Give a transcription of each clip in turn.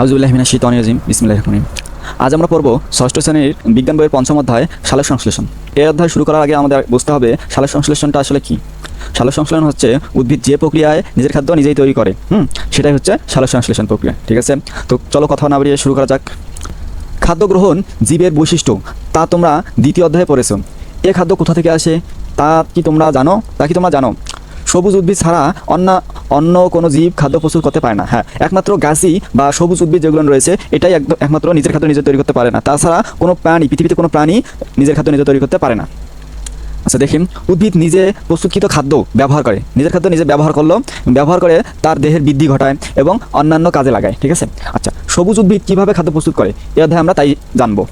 আউজুবিল্লাহ মিনা শীত অনিরাজিম বিসমিল্লাহ রহমানিম আজ আমরা পড়ব ষষ্ঠ শ্রেণির বিজ্ঞান বইয়ের পঞ্চম অধ্যায়, সালের সংশ্লেষণ। এই অধ্যায় শুরু করার আগে আমাদের বুঝতে হবে সালের সংশ্লেষণটা আসলে কি। সালোক সংশ্লেষণ হচ্ছে উদ্ভিদ যে প্রক্রিয়ায় নিজের খাদ্য নিজেই তৈরি করে, হুম? সেটাই হচ্ছে সালোক সংশ্লেষণ প্রক্রিয়া, ঠিক আছে? তো চলো কথা না বাড়িয়ে শুরু করা যাক। খাদ্য গ্রহণ জীবের বৈশিষ্ট্য, তা তোমরা দ্বিতীয় অধ্যায়ে পড়েছো। এ খাদ্য কোথা থেকে আসে? তা কি তোমরা জানো? তা কি তোমরা জানো? সবুজ উদ্ভিদ ছাড়া অন্য অন্য কোনো জীব খাদ্য প্রস্তুত করতে পারে না। হ্যাঁ একমাত্র গাছই বা সবুজ উদ্ভিদ যেগুলো রয়েছে, এটাই একদ- একমাত্র নিজের খাদ্য নিজে তৈরি করতে পারে না। তাছাড়া কোনো প্রাণী, পৃথিবীতে কোনো প্রাণী নিজের খাদ্য নিজে তৈরি করতে পারে না। আচ্ছা দেখি উদ্ভিদ নিজে প্রস্তুতকৃত খাদ্য ব্যবহার করে। নিজের খাদ্য নিজে ব্যবহার করল, ব্যবহার করে তার দেহের বৃদ্ধি ঘটায় এবং অন্যান্য কাজে লাগায়, ঠিক আছে? আচ্ছা সবুজ উদ্ভিদ কীভাবে খাদ্য প্রস্তুত করে? এ অধ্যায়ে আমরা তাই জানব।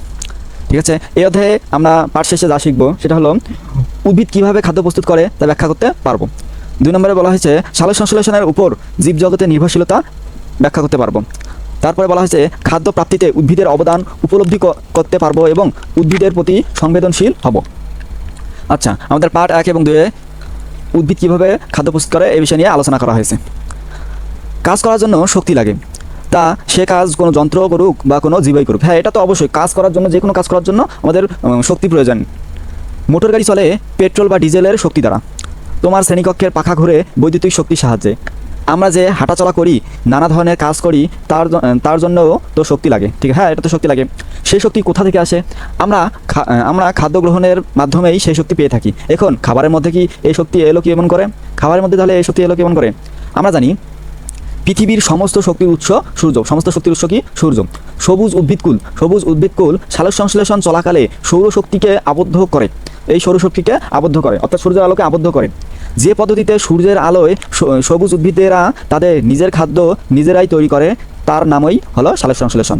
ঠিক আছে? এই অধ্যায়ে আমরা পাঠ শেষে যা শিখব, সেটা হলো উদ্ভিদ কীভাবে খাদ্য প্রস্তুত করে তা ব্যাখ্যা করতে পারব। দুই নম্বরে বলা হয়েছে সালোক সংশ্লেষণের উপর জীবজগতের নির্ভরশীলতা ব্যাখ্যা করতে পারব। তারপরে বলা হয়েছে, খাদ্য প্রাপ্তিতে উদ্ভিদের অবদান উপলব্ধি করতে পারব এবং উদ্ভিদের প্রতি সংবেদনশীল হব। আচ্ছা আমাদের পার্ট এক এবং দুয়ে উদ্ভিদ কীভাবে খাদ্য প্রস্তুত করে এই বিষয় নিয়ে আলোচনা করা হয়েছে। কাজ করার জন্য শক্তি লাগে। তা, সে কাজ কোনো যন্ত্র করুক বা কোনো জীবাই করুক। হ্যাঁ এটা তো অবশ্যই। কাজ করার জন্য যে কোনো কাজ করার জন্য আমাদের শক্তি প্রয়োজন। মোটর গাড়ি চলে পেট্রোল বা ডিজেলের শক্তি দ্বারা। তোমার শ্রেণীকক্ষের পাখা ঘুরে বৈদ্যুতিক শক্তির সাহায্যে। আমরা যে হাঁটাচলা করি, নানা ধরনের কাজ করি, তার তার জন্যও তো শক্তি লাগে। ঠিক হ্যাঁ এটা তো শক্তি লাগে। সেই শক্তি কোথা থেকে আসে? আমরা আমরা খাদ্য গ্রহণের মাধ্যমেই সেই শক্তি পেয়ে থাকি। এখন, খাবারের মধ্যে কি এই শক্তি এলো কি এমন করে? খাবারের মধ্যে তাহলে এই শক্তি এলো কেমন করে? আমরা জানি, পৃথিবীর সমস্ত শক্তির উৎস সূর্য। সমস্ত শক্তির উৎস কি? সূর্য। সবুজ উদ্ভিদকুল। সবুজ উদ্ভিদকুল সালোক সংশ্লেষণ চলাকালে সৌরশক্তিকে আবদ্ধ করে। এই সৌরশক্তিকে আবদ্ধ করে, অর্থাৎ সূর্যের আলোকে আবদ্ধ করে। যে পদ্ধতিতে সূর্যের আলোয় সবুজ উদ্ভিদেরা তাদের নিজের খাদ্য নিজেরাই তৈরি করে, তার নামই হলো সালোক সংশ্লেষণ।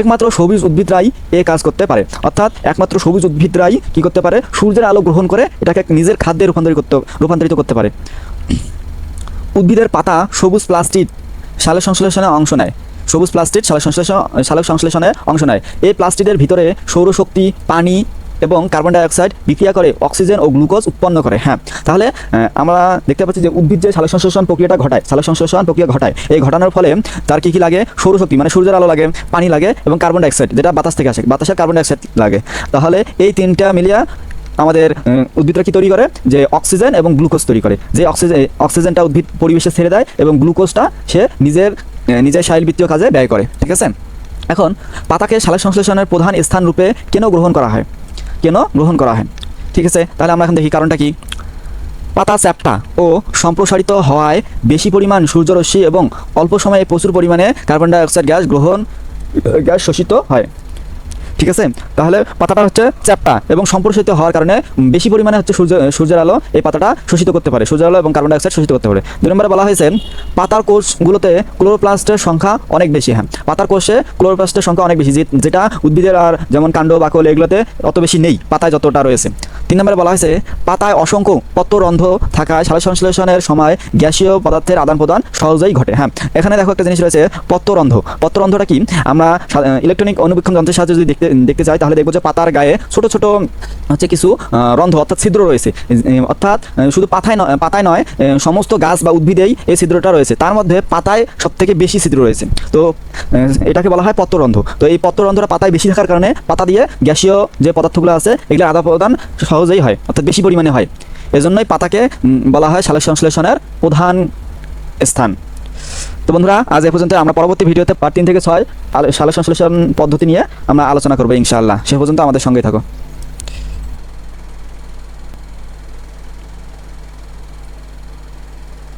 একমাত্র সবুজ উদ্ভিদরাই এ কাজ করতে পারে। অর্থাৎ একমাত্র সবুজ উদ্ভিদরাই কি করতে পারে? সূর্যের আলো গ্রহণ করে এটাকে নিজের খাদ্যে রূপান্তরিত করতে রূপান্তরিত করতে পারে। উদ্ভিদের পাতা সবুজ প্লাস্টিক সালোক সংশ্লেষণে অংশ নেয়। সবুজ প্লাস্টিক সালোক সংশ্লেষণ সালোক সংশ্লেষণে অংশ নেয়। এই প্লাস্টিকের ভিতরে সৌরশক্তি, পানি এবং কার্বন ডাইঅক্সাইড বিক্রিয়া করে অক্সিজেন ও গ্লুকোজ উৎপন্ন করে হ্যাঁ। তাহলে আমরা দেখতে পাচ্ছি যে উদ্ভিদ যে সালোক সংশ্লেষণ প্রক্রিয়াটা ঘটায়, সালোক সংশ্লেষণ প্রক্রিয়া ঘটায়। এই ঘটানোর ফলে তার কী কী লাগে? সৌরশক্তি মানে সূর্যের আলো লাগে, পানি লাগে এবং কার্বন ডাইঅক্সাইড যেটা বাতাস থেকে আসে, বাতাসের কার্বন ডাইঅক্সাইড লাগে। তাহলে এই তিনটা মিলিয়া আমাদের উদ্ভিদরা কি তৈরি করে? যে অক্সিজেন এবং গ্লুকোজ তৈরি করে। যে অক্সিজেন অক্সিজেনটা উদ্ভিদ পরিবেশে ছেড়ে দেয় এবং গ্লুকোজটা সে নিজের নিজের শারীরবৃত্তীয় কাজে ব্যয় করে, ঠিক আছে? এখন, পাতাকে সালোক সংশ্লেষণের প্রধান স্থান রূপে কেন গ্রহণ করা হয়? কেন গ্রহণ করা হয়? ঠিক আছে, তাহলে আমরা এখন দেখি কারণটা কি। পাতা চ্যাপ্টা ও সম্প্রসারিত হওয়ায় বেশি পরিমাণ সূর্যরশ্মি এবং অল্প সময়ে প্রচুর পরিমাণে কার্বন ডাইঅক্সাইড গ্যাস গ্রহণ, গ্যাস শোষিত হয়। ঠিক আছে তাহলে পাতাটা হচ্ছে চ্যাপ্টা এবং সম্প্রসারিত হওয়ার কারণে বেশি পরিমাণে হচ্ছে সূর্য, সূর্যের আলো এই পাতাটা শোষিত করতে পারে। সূর্যের আলো এবং কার্বন ডাইঅক্সাইড শোষিত করতে পারে। দুই নম্বরে বলা হয়েছে, পাতার কোষগুলোতে ক্লোরোপ্লাস্টের সংখ্যা অনেক বেশি। হ্যাঁ পাতার কোষে ক্লোরোপ্লাস্টের সংখ্যা অনেক বেশি যেটা উদ্ভিদের আর যেমন কাণ্ড বাকল এগুলোতে অত বেশি নেই, পাতায় যতটা রয়েছে। তিন নম্বরে বলা হয়েছে, পাতায় অসংখ্য পত্ররন্ধ্র থাকায় সালোক সংশ্লেষণের সময় গ্যাসীয় পদার্থের আদান প্রদান সহজেই ঘটে। হ্যাঁ এখানে দেখো একটা জিনিস রয়েছে, পত্ররন্ধ্র। পত্ররন্ধ্রটা কি? আমরা ইলেকট্রনিক অনুবীক্ষণ যন্ত্রের সাহায্যে যদি দেখতে দেখতে চাই তাহলে দেখব যে পাতার গায়ে ছোট ছোট হচ্ছে কিছু আহ, রন্ধ্র অর্থাৎ ছিদ্র রয়েছে। অর্থাৎ শুধু পাতায় নয় পাতায় নয় সমস্ত গাছ বা উদ্ভিদেই এই ছিদ্রটা রয়েছে। তার মধ্যে পাতায় সব থেকে বেশি ছিদ্র রয়েছে। তো এটাকে বলা হয় পত্ররন্ধ্র তো এই পত্ররন্ধ্রটা পাতায় বেশি থাকার কারণে পাতা দিয়ে গ্যাসীয় যে পদার্থগুলো আছে এগুলো আদান প্রদান সহজেই হয় অর্থাৎ বেশি পরিমাণে হয়। এজন্যই পাতাকে বলা হয় সালোক সংশ্লেষণের প্রধান স্থান। বন্ধুরা, আজ এ পর্যন্ত আমরা পরবর্তী ভিডিওতে পার্ট তিন থেকে ছয় সালোক সংশ্লেষণ পদ্ধতি নিয়ে আমরা আলোচনা করব ইনশাআল্লাহ। সে পর্যন্ত আমাদের সঙ্গেই থাকো।